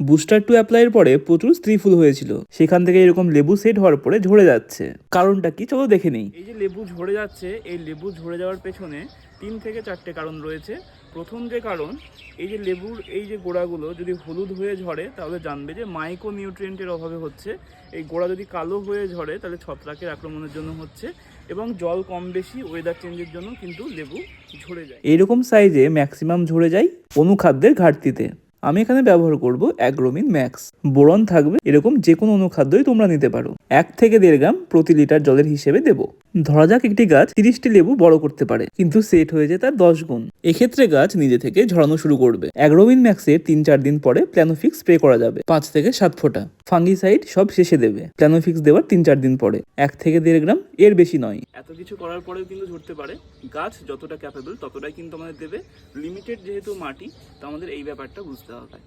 Booster two অ্যাপ্লাইয়ের পরে প্রচুর স্ত্রী ফুল হয়েছিল। সেখান থেকে এরকম লেবু সেট হওয়ার পরে ঝরে যাচ্ছে। কারণটা কি চলো দেখে নেই। এই যে লেবু ঝরে যাচ্ছে এই লেবু ঝরে যাওয়ার পেছনে তিন থেকে চারটে কারণ রয়েছে। প্রথম যে কারণ এই যে লেবুর এই যে গোড়াগুলো যদি হলুদ হয়ে ঝরে তাহলে জানবে যে মাইক্রো নিউট্রিয়েন্টের অভাবে হচ্ছে। এই গোড়া যদি কালো হয়ে ঝরে তাহলে ছত্রাকের আক্রমণের জন্য হচ্ছে এবং জল কম বেশি ওয়েদার চেঞ্জের জন্য কিন্তু লেবু ঝরে যায়। এইরকম সাইজে ম্যাক্সিমাম ঝরে যায় অনুখাদ্যের ঘাটতিতে। আমি এখানে ব্যবহার করব অ্যাগ্রোমিন ম্যাক্স। বোরন থাকবে এরকম যে কোনো অনুখাদ্যই তোমরা নিতে পারো। এক থেকে দেড় গ্রাম প্রতি লিটার জলের হিসেবে দেব। ধরা যাক একটি গাছ তিরিশটি লেবু বড় করতে পারে, কিন্তু সেট হয়ে যায় তার দশ গুণ। এক্ষেত্রে গাছ নিজে থেকে ঝরানো শুরু করবে। অ্যাগ্রোমিন ম্যাক্সের তিন চার দিন পরে প্ল্যানোফিক্স স্প্রে করা যাবে, পাঁচ থেকে সাত ফোঁটা। ফাঙ্গিসাইড সব শেষে দেবে, প্ল্যানোফিক্স দেওয়ার তিন চার দিন পরে। এক থেকে দেড় গ্রাম এর বেশি নয়। এত কিছু করার পরেও কিন্তু ঝরতে পারে। গাছ যতটা ক্যাপেবল ততটাই কিন্তু আমাদের দেবে। লিমিটেড যেহেতু মাটি, তো আমাদের এই ব্যাপারটা বুঝতে হবে।